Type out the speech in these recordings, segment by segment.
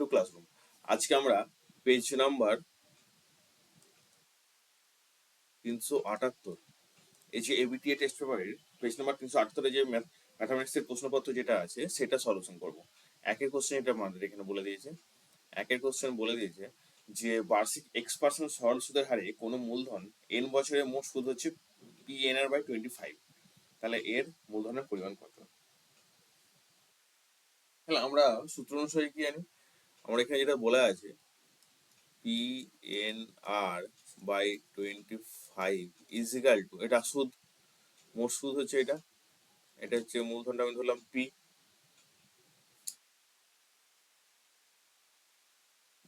Two classroom আজকে আমরা page number তিনশো আটাত্তর, এই যে A B T A test পেপারের পেজ নাম্বার তিনশো আটাত্তরে যে ম্যাথামেটিক্সের প্রশ্নপত্র যেটা আছে, সেটা সলিউশন করব। একের কোশ্চেন এটা আমাদের এখানে বলে দিয়েছে। একের কোশ্চেন বলে দিয়েছে যে বার্ষিক এক্স পার্সেন্ট সরল সুদের হারে কোনো মূলধন এন বছরে মোট সুদ হচ্ছে P N R by twenty five তাহলে এর মূলধনের পরিমাণ কত? তাহলে আমরা সূত্র অনুসারে কি জানি? আমরা এখানে যেটা বলা আছে P N R by twenty five is equal to এটা সুদ, মোট সুদ হচ্ছে এটা এটা হচ্ছে মূলধনটা আমি ধরলাম পি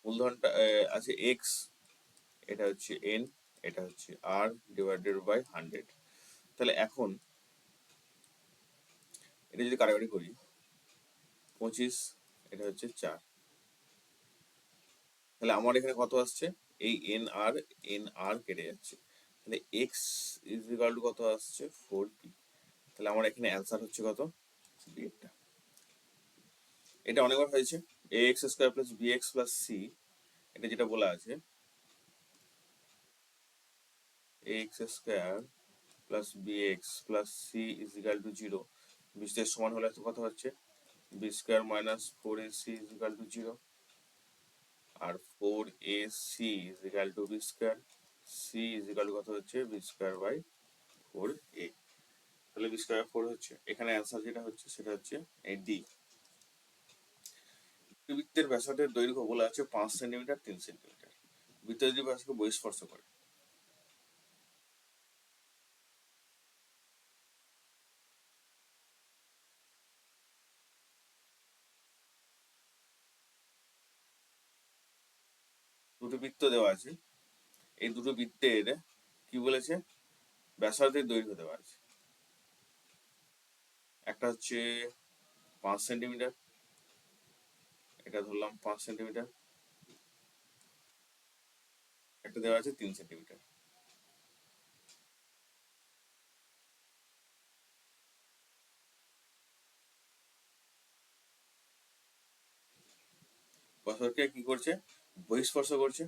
মূলধনটা আছে এক্স এটা হচ্ছে এন এটা হচ্ছে আর ডিভাইডেড বাই হান্ড্রেড তাহলে এখন এটা যদি কাটাকাটি করি, পঁচিশ, এটা হচ্ছে চার। তাহলে আমার এখানে কত আসছে? এই এন আর এন আর কেটে যাচ্ছে। তাহলে এক্স ইজ ইকাল টু কত আসছে? ফোর পি তাহলে আমার এখানে অ্যান্সার হচ্ছে কত? বি এটা এটা অনেকবার হয়েছে। A X square plus B X plus C এটা যেটা বলা আছে A X square plus B X plus C is equal to zero বিশের সমান হলে কত হচ্ছে? B square minus four A C is equal to zero R four A C is equal to B square C is equal to কত হচ্ছে? B square by four A তাহলে B square four হচ্ছে। এখানে answer যেটা হচ্ছে, সেটা হচ্ছে A D বৃত্তের ব্যাসার্ধের দৈর্ঘ্য বলা আছে পাঁচ সেন্টিমিটার তিন সেন্টিমিটার বৃত্ত যদি ব্যাসকে বহিস্পর্শ করে বৃত্ত দেওয়া আছে। এই দুটো বৃত্তের কি বলেছে? ব্যাসার্ধের দৈর্ঘ্য দেওয়া আছে। একটা হচ্ছে পাঁচ সেন্টিমিটার। এটা ধরলাম পাঁচ সেন্টিমিটার। একটা দেওয়া আছে তিন সেন্টিমিটার। কি করছে? বহিস্পর্শ করছে।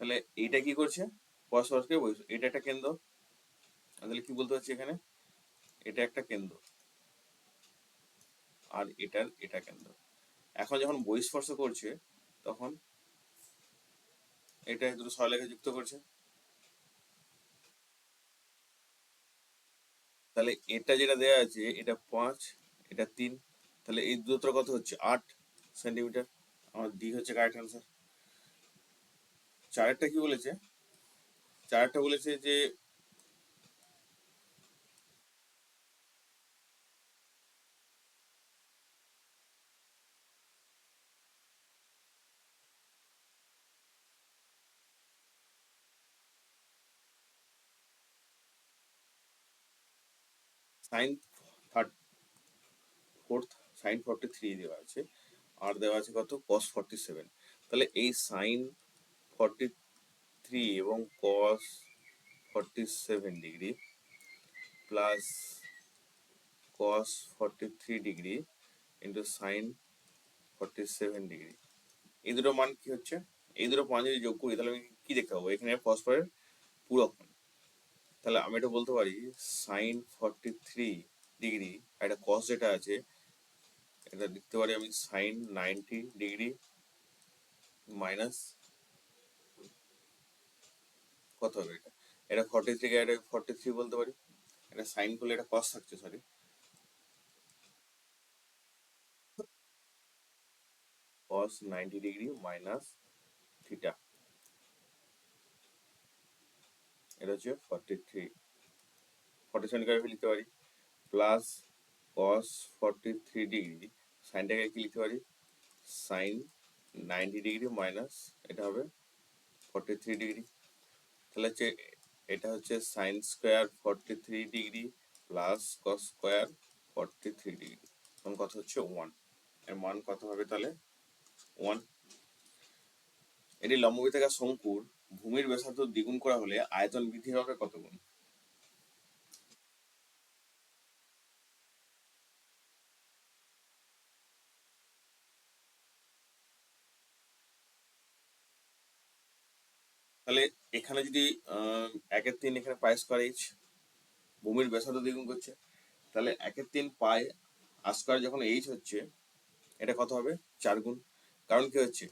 তাহলে এইটা কি করছে? পরস্পরকে এটা একটা কেন্দ্র। তাহলে কি বলতে হচ্ছে এখানে? এটা একটা কেন্দ্র। আর এটার এটা কেন্দ্র। এখন যখন বহিস্পর্শ করছে, তখন এটা দুটো সরলেখা যুক্ত করছে। তাহলে এটা যেটা দেওয়া আছে, এটা পাঁচ এটা তিন। তাহলে এই দূরত্ব কত হচ্ছে? আট সেন্টিমিটার। আমার ডি হচ্ছে কারেক্ট অ্যান্সার। চারেরটা কি বলেছে? চারেরটা বলেছে যে sine fourth sine forty three দেওয়া আছে। আর দেওয়া আছে কত? কস ফর্টি সেভেন তাহলে এই সাইন ফর্টি থ্রি এবং cos forty seven degree plus cos forty three degree into sine forty seven degree এই দুটো মান কি হচ্ছে? এই দুটো মান যদি যোগ করি, তাহলে আমি কি দেখতে পাবো? এখানে ফসফরের পূরক তাহলে আমি এটা বলতে পারি সাইন ফর্টি থ্রি ডিগ্রি একটা কস যেটা আছে এটা লিখতে পারি আমি সাইন নাইনটি ডিগ্রি মাইনাস কত হবে এটা? এটা ফর্টি থ্রি এটা ফর্টি থ্রি বলতে পারি। এটা সাইন করলে এটা কস থাকছে sorry cos ninety degree minus theta এটা হচ্ছে ফর্টি থ্রি ফর্টি সেভেন লিখতে পারি। Plus cos forty three degree সাইনটাকে কি লিখতে পারি? সাইন নাইনটি ডিগ্রি মাইনাস এটা হবে ফর্টি থ্রি ডিগ্রি তাহলে হচ্ছে, এটা হচ্ছে sine square forty three degree plus cos square forty three degree তখন কত হচ্ছে ওয়ানের মান কত হবে তাহলে? ওয়ান এটি লম্ববৃত্তাকার শঙ্কুর ভূমির ব্যাসার্ধ দ্বিগুণ করা হলে আয়তন বৃদ্ধি হবে কত গুণ? তাহলে এখানে যদি একের তিন এখানে পাই স্কোয়ার এইচ ভূমির ব্যাসার্ধ দ্বিগুণ করছে, তাহলে একের তিন পাই আর স্কোয়ার যখন এইচ হচ্ছে, এটা কত হবে? চার গুণ। কারণ কি হচ্ছে?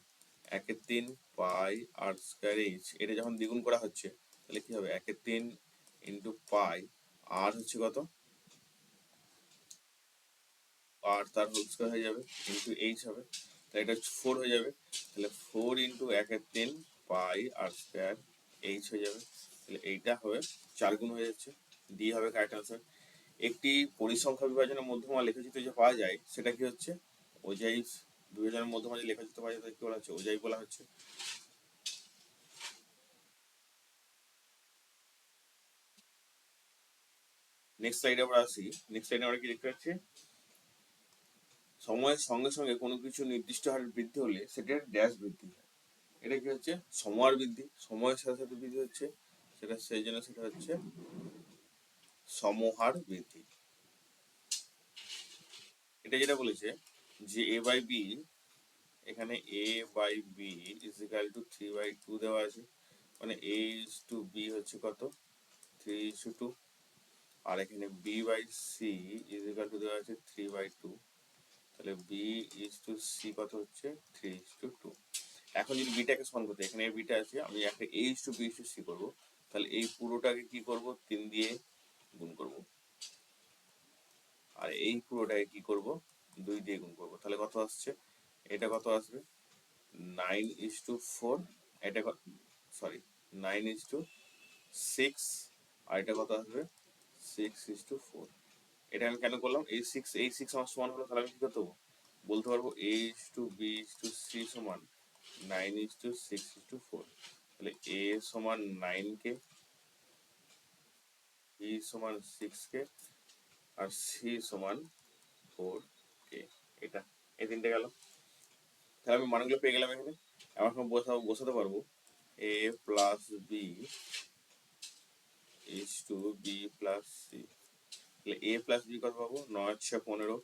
একের তিন পাই আর স্কোয়ার এইচ এটা যখন দ্বিগুণ করা হচ্ছে, তাহলে কি হবে? একের তিন ইন্টু পাই আর হচ্ছে কত? আর তার হোল স্কোয়ার হয়ে যাবে ইন্টু এইচ হবে। তাহলে এটা ফোর হয়ে যাবে। তাহলে ফোর ইন্টু একের তিন পাই আর স্কোয়ার এইচ হয়ে যাবে। তাহলে এইটা হবে চার গুণ হয়ে যাচ্ছে। ডি হবে কারেক্ট আনসার একটি পরিসংখ্যা বিভাজনের মধ্যমা লেখচিত্র যে পাওয়া যায়, সেটা কি হচ্ছে? ওজাই বিভাজনের মধ্যমা যে লেখচিত্র পাওয়া যায় কি বলা হচ্ছে? ওজাই বলা হচ্ছে। নেক্সট স্লাইডে আমরা আসি। নেক্সট স্লাইডে আমরা কি দেখতে পাচ্ছি? সময়ের সঙ্গে সঙ্গে কোনো কিছু নির্দিষ্ট হারে বৃদ্ধি হলে সেটার ড্যাশ বৃদ্ধি হয়। এটা কি হচ্ছে? সময়ের বৃদ্ধি। সময়ের সাথে সাথে বৃদ্ধি হচ্ছে। সেটা সেই জন্য সেটা হচ্ছে সমহার বৃদ্ধি। এটা যেটা বলেছে যে এ বাই বি এখানে A by B is equal to three by two দেওয়া আছে। মানে এ ইজ টু বি হচ্ছে কত? থ্রি ইজ টু আর এখানে B by C is equal to দেওয়া আছে থ্রি বাই টু তাহলে বি ইজ টু সি কত হচ্ছে? থ্রি ইজ টু টু এখন যদি বিটাকে সমান করতে, এখানে বিটা আছে, আমি একটা H to B to C করব, তাহলে এই পুরোটাকে কি করব? তিন দিয়ে গুণ করব। আর এই পুরোটাকে কি করব? দুই দিয়ে গুণ করব। তাহলে কত আসছে? এটা কত আসবে? নাইন ইজ টু ফোর এটা sorry nine is to six আর এটা কত আসবে? সিক্স ইজ টু ফোর এটা আমি কেন করলাম? এই সিক্স এই সিক্স আমার সমান হলো, তাহলে আমি কি করতে বলতে পারব A is to B to C সমান nine is to six is to four তাহলে এ সমান নাইন কে বি সমান সিক্স কে, আর সি সমান ফোর কে। এটা, এই তিনটে গেল। তাহলে আমি মানগুলো পেয়ে গেলাম এখানে। আমার এখন বসাবো, বসাতে পারব। A plus B is to B plus C তাহলে এ প্লাস বি কত পাবো? নয় ছ পনেরো।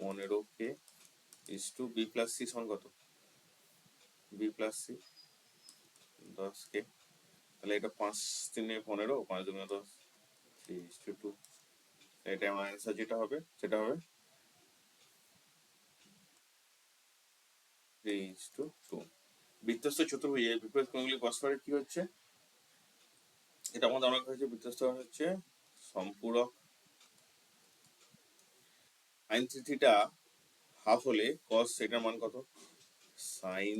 পনেরো কে is to B plus C সমান কত? বি প্লাস সি, দশ কে। তাহলে এটা পাঁচ তিনে পনেরো, পাঁচ দুগুণে দশ থ্রি টু টু। এটা আমার অ্যান্সার যেটা হবে, সেটা হবে থ্রি টু টু। বৃত্তস্থ চতুর্ভুজের বিপরীত কোণগুলি পরস্পরের কি হচ্ছে? এটা আমাদের অনেক হয়েছে বৃত্তস্থ হচ্ছে সম্পূরক। সাইন থ্রিটা হাফ হলে কস সেটার মান কত? Sine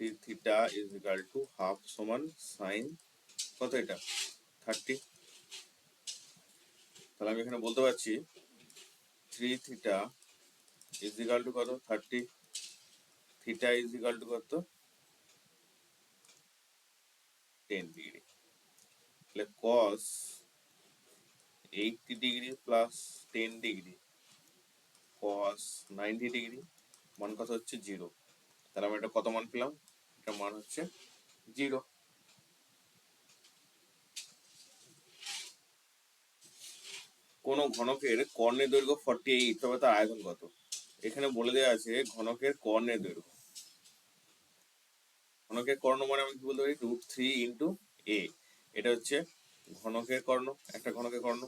three theta is equal to half সমান সাইন কত এটা? থার্টি তাহলে আমি এখানে বলতে পারছি three theta is equal to কত? Thirty theta is equal to কত? টেন ডিগ্রি তাহলে cos eighty degree plus ten degree cos ninety degree মান কত হচ্ছে জিরো তাহলে আমরা এটা কত মান পেলাম? এটা মান হচ্ছে জিরো। কোন ঘনকের কর্ণের দৈর্ঘ্য ফর্টি এইট তবে তার আয়তন কত? এখানে বলে দেওয়া আছে ঘনকের কর্ণের দৈর্ঘ্য। ঘনকের কর্ণ মানে আমি কি বলতে পারি? রুট থ্রি ইন্টু এ এটা হচ্ছে ঘনকের কর্ণ, একটা ঘনকের কর্ণ।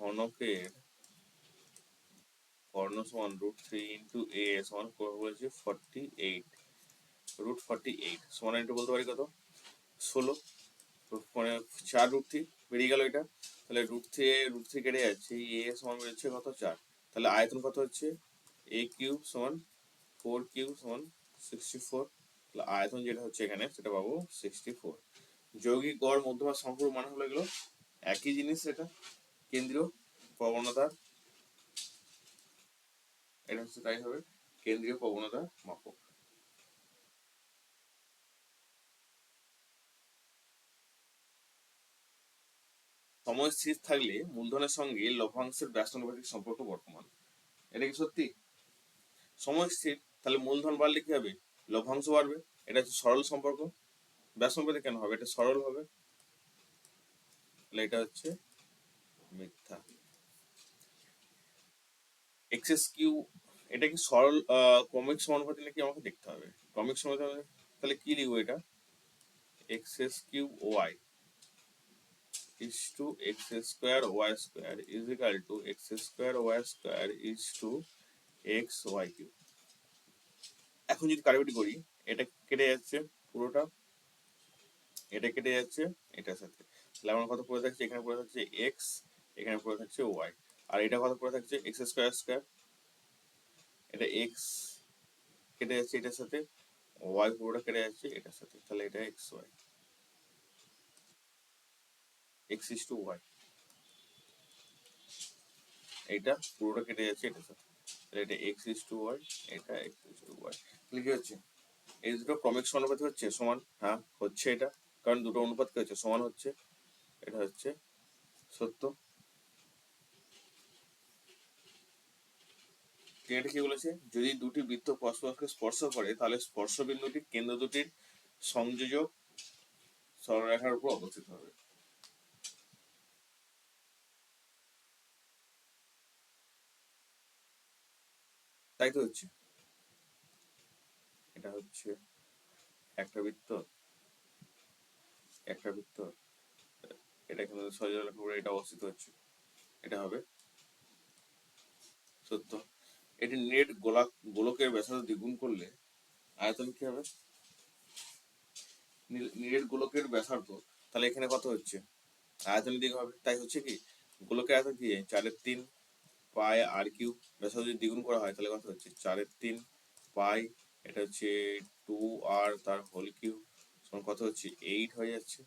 ঘনকের কর্ণ সমান রুট থ্রি ইন্টু এ সমান বলেছে forty eight root forty eight সমান একটু বলতে পারি কত? ষোলো মানে চার রুট থ্রি বেরিয়ে গেল এটা। তাহলে রুট থ্রি রুট থ্রি কেটে যাচ্ছে এ সমান বেরোচ্ছে কত? চার। তাহলে আয়তন কত হচ্ছে? এ কিউব সমান ফোর কিউব সমান সিক্সটি ফোর তাহলে আয়তন যেটা হচ্ছে এখানে, সেটা পাবো সিক্সটি ফোর যৌগিক গড় মধ্যমা সম্পূর্ণ মানে হলো এগুলো। একই জিনিস এটা। কেন্দ্রীয় প্রবণতার এটা হচ্ছে তাই হবে, কেন্দ্রীয় প্রবণতার মাপক। সময় স্থির থাকলে মূলধনের সঙ্গে লভ্যাংশের ব্যস্তানুপাতিক সম্পর্ক বর্তমান। এটা কি সত্যি? সময় স্থির, তাহলে মূলধন বাড়লে কি হবে? লভ্যাংশ বাড়বে, এটা হচ্ছে সরল সম্পর্ক। ব্যস্তানুপাতিক কেন হবে? এটা সরল হবে। তাহলে এটা হচ্ছে মিথ্যা। এক্সএস কিউ এটা কি সরল ক্রমিক সমানুপাতি নাকি আমাকে দেখতে হবে? ক্রমিক সমানুপাতি তাহলে কি লিখব এটা? XS Q Y is to x square y square is equal to x square y square is to x y cube এখন যদি কাটাকুটি করি, এটা কেটে যাচ্ছে পুরোটা। এটা কেটে যাচ্ছে, এটার সাথে। তাহলে আমার কত পড়ে থাকছে? এখানে পড়ে থাকছে x এখানে পড়ে থাকছে ওয়াই আর এটা কত পড়ে থাকছে? এক্স স্কোয়ার স্কোয়ার এটা এক্স কেটে যাচ্ছে এটার সাথে ওয়াই পুরোটা কেটে যাচ্ছে এটার সাথে। তাহলে এটা X Y X is to Y এইটা পুরোটা কেটে যাচ্ছে এটার সাথে। তাহলে এটা x is to y, এটা x is to y তাহলে কি হচ্ছে? এই দুটো ক্রমিক সমানুপাতি হচ্ছে? সমান? হ্যাঁ হচ্ছে এটা। কারণ দুটো অনুপাত কি হচ্ছে, সমান হচ্ছে। এটা হচ্ছে সত্য। এটা কি বলেছে? যদি দুটি বৃত্ত পরস্পরকে স্পর্শ করে, তাহলে স্পর্শ বিন্দুটি কেন্দ্র দুটির সংযোজক সরলরেখার উপর অবস্থিত হবে। তাই তো হচ্ছে। এটা হচ্ছে একটা বৃত্ত একটা বৃত্ত, এটা কিন্তু সরলরেখার উপরে এটা অবস্থিত হচ্ছে। এটা হবে সত্য। এটি নেট গোলাক গোলকের ব্যাসার্ধ দ্বিগুণ করলে আয়তন কি হবে? নেট গোলকের ব্যাসার্ধ, তাহলে এখানে কত হচ্ছে? আয়তন দিক হবে। তাই হচ্ছে কি? গোলকের আয়তন কি? চারের তিন পাই আর কিউ ব্যাসার্ধ যদি দ্বিগুণ করা হয়, তাহলে কত হচ্ছে? চারের তিন পাই, এটা হচ্ছে টু আর তার হোল কিউ সমান কত হচ্ছে? এইট হয়ে যাচ্ছে।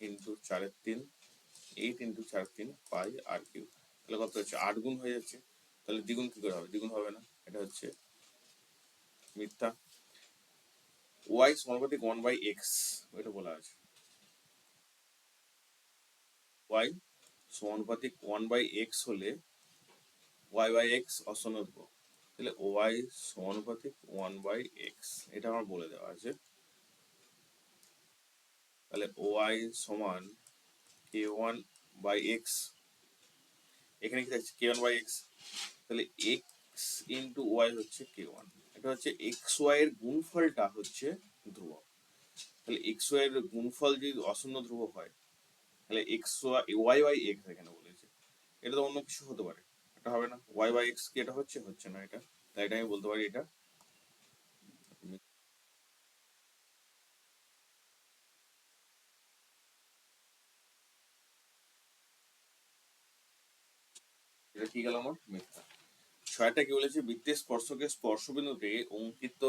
ইন্টু চারের তিন, এইট ইন্টু চার তিন পাই আর কিউ তাহলে কত হচ্ছে? আট গুণ হয়ে যাচ্ছে। তাহলে দ্বিগুণ কি করে হবে? দ্বিগুণ হবে না? এটা হচ্ছে মিথ্যা। ওয়াই সমানুপাতিক ওয়ান বাই এক্স ওইটা বলা আছে। ওয়াই সমানুপাতিক ওয়ান বাই এক্স হলে ওয়াই বাই এক্স অসনদ্ব তাহলে ওয়াই সমানুপাতিক ওয়ান বাই এক্স এটা আমার বলে দেওয়া আছে। তাহলে ওয়াই সমান কে ওয়ান বাই এক্স এখানে কি থাকছে? কে ওয়ান বাই এক্স তাহলে এক্স ইন্টু ওয়াই হচ্ছে কে ওয়ান এটা হচ্ছে এক্স ওয়াই এর গুণফলটা হচ্ছে ধ্রুবক। তাহলে এক্স ওয়াই এর গুণফল যদি অশূন্য ধ্রুবক হয়, তাহলে X Y Y Y X এখানে বলেছে। এটা তো অন্য কিছু হতে পারে। এটা হবে না। ওয়াই বাই এক্স কি এটা হচ্ছে? হচ্ছে না এটা। তাই এটা আমি বলতে পারি এটা এটা কি গেল আমার? মিথ্যা। ছয়টা কি বলেছে? বৃত্তের স্পর্শকে স্পর্শ বিন্দুতে অঙ্কিত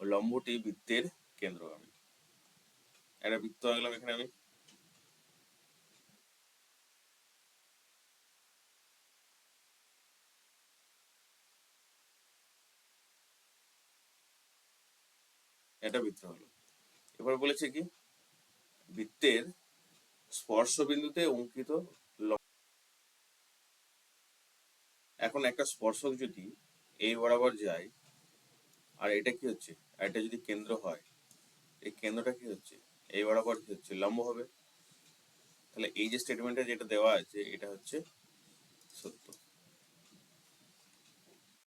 লম্বটি বৃত্তের কেন্দ্রগামী। একটা বৃত্ত আঁকলাম এখানে আমি। এটা বৃত্ত হলো। এবার বলেছে কি? বৃত্তের স্পর্শ বিন্দুতে অঙ্কিত লম্ব এখন একটা স্পর্শক যদি এই বরাবর যায়, আর এটা কি হচ্ছে? আর এটা যদি কেন্দ্র হয়, এই কেন্দ্রটা কি হচ্ছে? এই বরাবর কি হচ্ছে? লম্ব হবে। তাহলে এই যে স্টেটমেন্টে যেটা দেওয়া আছে, এটা হচ্ছে সত্য।